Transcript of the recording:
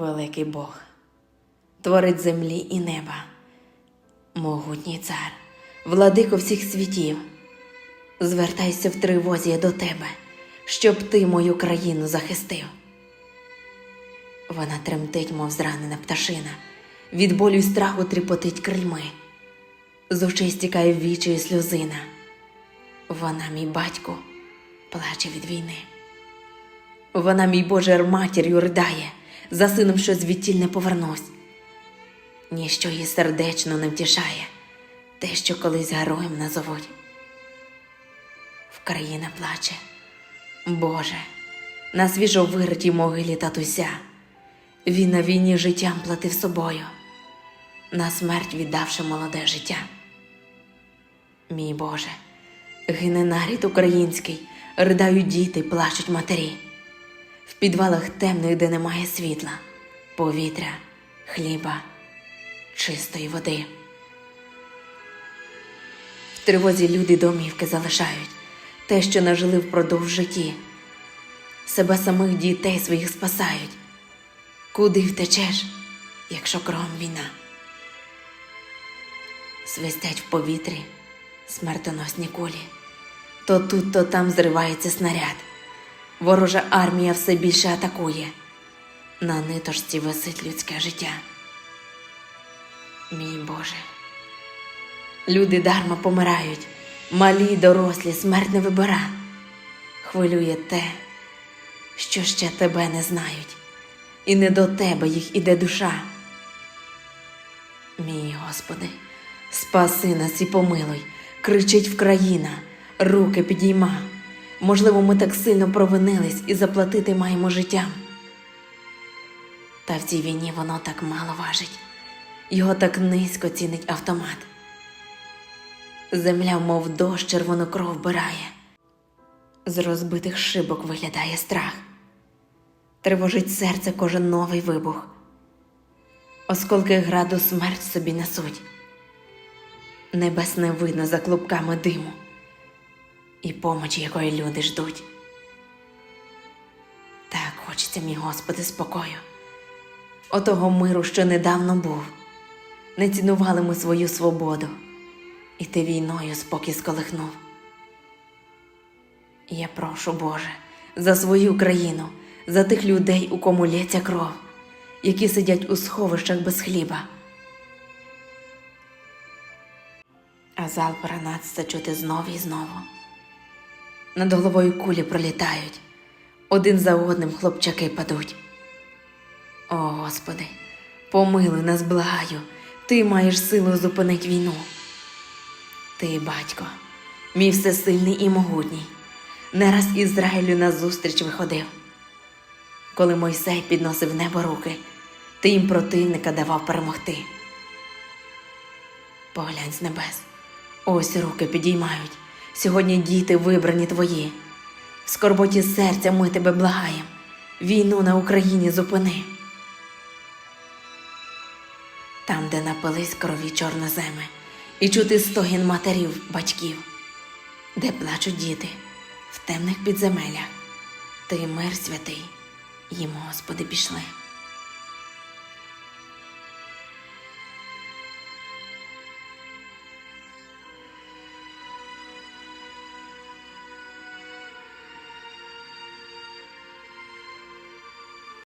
великий Бог, творить землі і неба, могутній цар, владико всіх світів, звертайся в тривозі до тебе, щоб ти мою країну захистив. Вона тремтить, мов зранена пташина, від болю й страху тріпотить крильми, з очей стікає вічі сльозина. Вона, мій батько, плаче від війни. Вона, мій Боже, матір'ю ридає, за сином, що звідтіль не повернусь. Ніщо її сердечно не втішає, те, що колись героєм назовуть. Вкраїна плаче, Боже, на свіжо виритій могилі татуся. Він на війні життям платив собою, на смерть віддавши молоде життя. Мій Боже, гине нарід український, ридають діти, плачуть матері. В підвалах темних, де немає світла, повітря, хліба, чистої води. В тривозі люди домівки залишають те, що нажили впродовж житті. Себе самих дітей своїх спасають. Куди втечеш, якщо кругом війна? Свистять в повітрі смертоносні кулі. То тут, то там зривається снаряд. Ворожа армія все більше атакує. На ниточці висить людське життя. Мій Боже. Люди дарма помирають, малі дорослі, смерть не вибира. Хвилює те, що ще тебе не знають, і не до тебе їх іде душа. Мій Господи, спаси нас і помилуй, кричить Вкраїна, руки підійма. Можливо, ми так сильно провинились і заплатити маємо життям. Та в цій війні воно так мало важить, його так низько цінить автомат. Земля, мов дощ, червону кров вбирає, з розбитих шибок виглядає страх, тривожить серце кожен новий вибух. Осколки граду смерть собі несуть. Небес не видно за клубками диму, і помочі, якої люди ждуть. Так хочеться, мій Господи, спокою, отого миру, що недавно був. Не цінували ми свою свободу, і ти війною спокій сколихнув. Я прошу, Боже, за свою країну, за тих людей, у кому лється кров, які сидять у сховищах без хліба. А залп гранат чути знову і знову. Над головою кулі пролітають, один за одним хлопчаки падуть. О Господи, помилуй нас, благаю, ти маєш силу зупинити війну. Ти, батько, мій всесильний і могутній, не раз Ізраїлю назустріч виходив. Коли Мойсей підносив небо руки, ти їм противника давав перемогти. Поглянь з небес, ось руки підіймають. Сьогодні діти вибрані твої. В скорботі серця ми тебе благаєм. Війну на Україні зупини. Там, де напились крові чорноземи, і чути стогін матерів, батьків, де плачуть діти в темних підземелях, ти мир святий, їм, Господи, пішли.